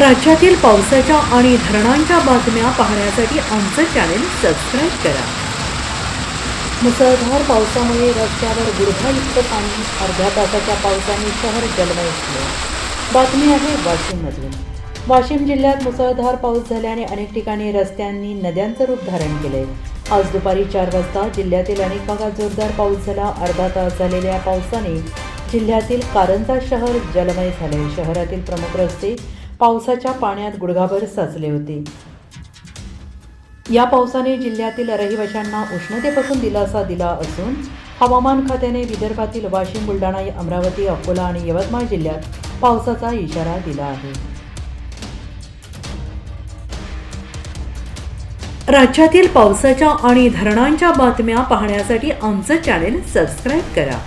राज्यातील पावसाच्या आणि धरणांच्या बातम्या पाहण्यासाठी आमचं चॅनेल सबस्क्राईब करा. मुसळधार पावसामुळे रस्त्यावर गुडघायुक्त पाणी अर्ध्या तासाच्या पावसाने शहर जलमय झाले. बातमी आहे वाशिममधून. वाशिम जिल्ह्यात मुसळधार पाऊस झाल्याने अनेक ठिकाणी रस्त्यांनी नद्यांचं रूप धारण केले आज दुपारी चार वाजता जिल्ह्यातील अनेक भागात जोरदार पाऊस झाला. अर्धा तास झालेल्या पावसाने जिल्ह्यातील कारंजा शहर जलमय झाले शहरातील प्रमुख रस्ते पावसाच्या पाण्यात गुडघाभर साचले होते. या पावसाने जिल्ह्यातील रहिवाशांना उष्णतेपासून दिलासा दिला असून हवामान खात्याने विदर्भातील वाशिम बुलढाणा अमरावती अकोला आणि यवतमाळ जिल्ह्यात पावसाचा इशारा दिला आहे. राज्यातील पावसाच्या आणि धरणांच्या बातम्या पाहण्यासाठी आमचं चॅनेल सबस्क्राईब करा.